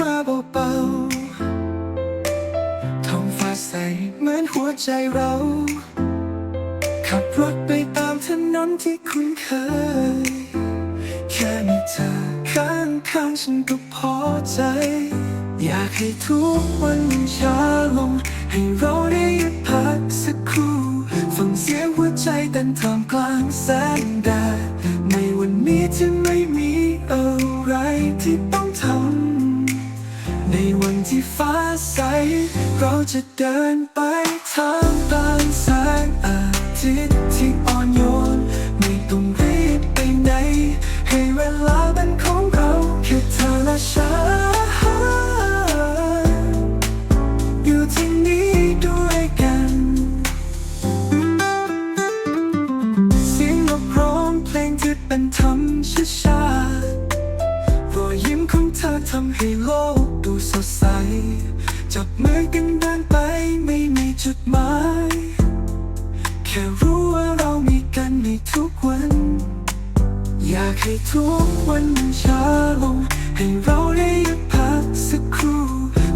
มาเบาๆท้องฟ้าใสเหมือนหัวใจเรา ขับรถไปตามถนนที่คุ้นเคย แค่มีเธอข้างข้างฉันก็พอใจ อยากให้ทุกวันช้าลง ให้เราได้หยุดพักสักครู่ฟังเสียงหัวใจแต้นทอามกลางแสงแดดในวันนี้จะไม่มีอะไรที่ต้องทำ ใส เราจะเดินไปทางกลางแสงอาทิตย์ที่อ่อนโยน ไม่ต้องรีบไปไหน ให้เวลาเป็นของเราแค่เธอและฉันอยู่ที่นี่ด้วยกันเสียงนกร้องเพลงที่เป็นธรรมช้าๆรอยยิ้มของเธอทำให้โลกดูสดใส มือกันเดินไปไม่มีจุดหมาย แค่รู้ว่าเรามีกันในทุกวัน อยากให้ทุกวันมันช้าลง ให้เราได้หยุดพักสักครู่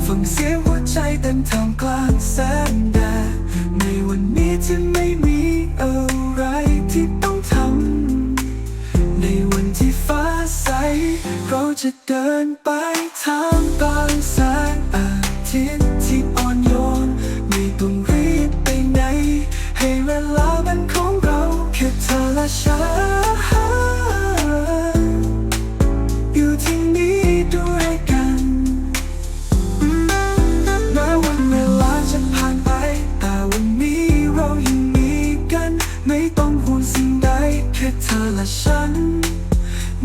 ฟังเสียงหัวใจเต้นทามกลางแสงแดดในวันนี้ที่ไม่มีอะไรที่ต้องทำ ในวันที่ฟ้าใส เราจะเดินไปทางกลางแสงอาทิตย์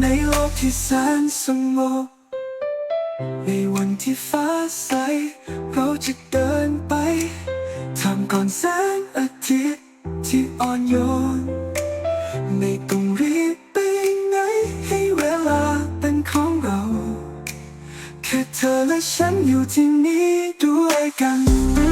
ในโลกที่แสนสงบในวันที่ฟ้าใส เราจะเดินไปทำก่อนแสงอาทิตย์ที่อ่อนโยน ไม่ต้องรีบไปไหนให้เวลาเป็นของเรา แค่เธอและฉันอยู่ที่นี่ด้วยกัน